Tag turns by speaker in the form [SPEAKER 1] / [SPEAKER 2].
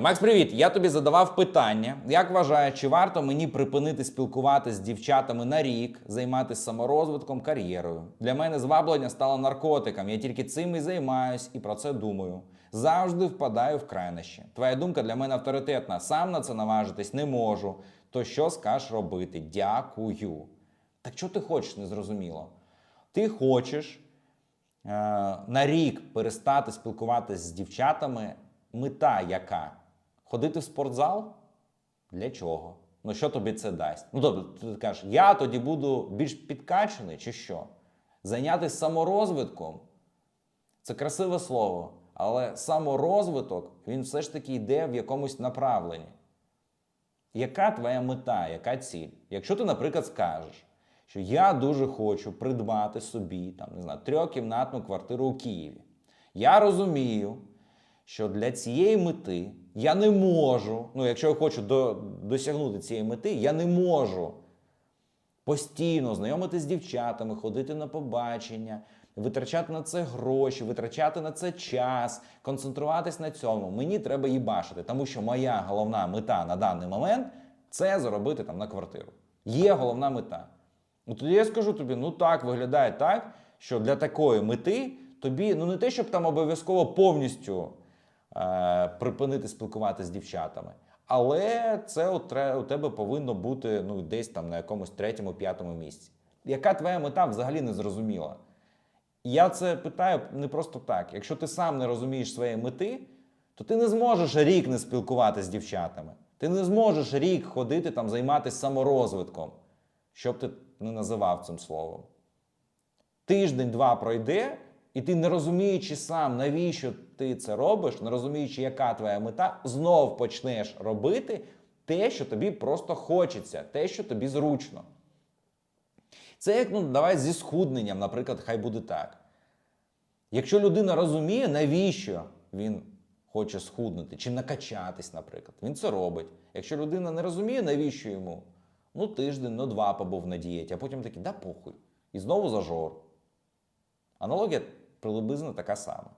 [SPEAKER 1] Макс, привіт! Я тобі задавав питання. Як вважаєш, чи варто мені припинити спілкуватися з дівчатами на рік, займатися саморозвитком, кар'єрою? Для мене зваблення стало наркотиком. Я тільки цим і займаюсь і про це думаю. Завжди впадаю в крайнощі. Твоя думка для мене авторитетна. Сам на це наважитись не можу. То що скажеш робити? Дякую. Так що ти хочеш, незрозуміло? Ти хочеш е, на рік перестати спілкуватися з дівчатами, мета яка? Ходити в спортзал? Для чого? Ну, що тобі це дасть? Ну, тобто, ти кажеш, я тоді буду більш підкачаний, чи що? Зайнятися саморозвитком це красиве слово, але саморозвиток він все ж таки йде в якомусь направленні. Яка твоя мета, яка ціль? Якщо ти, наприклад, скажеш, що я дуже хочу придбати собі там, не знаю, трьохкімнатну квартиру у Києві. Я розумію, що для цієї мети я не можу, ну, якщо я хочу до, досягнути цієї мети, я не можу постійно знайомитися з дівчатами, ходити на побачення, витрачати на це гроші, витрачати на це час, концентруватись на цьому. Мені треба їбашити, тому що моя головна мета на даний момент це заробити там на квартиру. Є головна мета. Ну тоді я скажу тобі: ну так, виглядає так, що для такої мети тобі ну не те, щоб там обов'язково повністю припинити спілкуватися з дівчатами. Але це у, тебе повинно бути ну, десь там на якомусь третьому, п'ятому місці. Яка твоя мета взагалі не зрозуміла? Я це питаю не просто так. Якщо ти сам не розумієш своєї мети, то ти не зможеш рік не спілкуватися з дівчатами. Ти не зможеш рік ходити там займатися саморозвитком, що б ти не називав цим словом. Тиждень-два пройде, і ти, не розуміючи сам, навіщо ти це робиш, не розуміючи, яка твоя мета, знов почнеш робити те, що тобі просто хочеться, те, що тобі зручно. Це як ну, давай зі схудненням, наприклад, хай буде так. Якщо людина розуміє, навіщо він хоче схуднути чи накачатись, наприклад, він це робить. Якщо людина не розуміє, навіщо йому, ну тиждень, ну два побув на дієті, а потім такий, да похуй. І знову зажор. Аналогія приблизно така сама.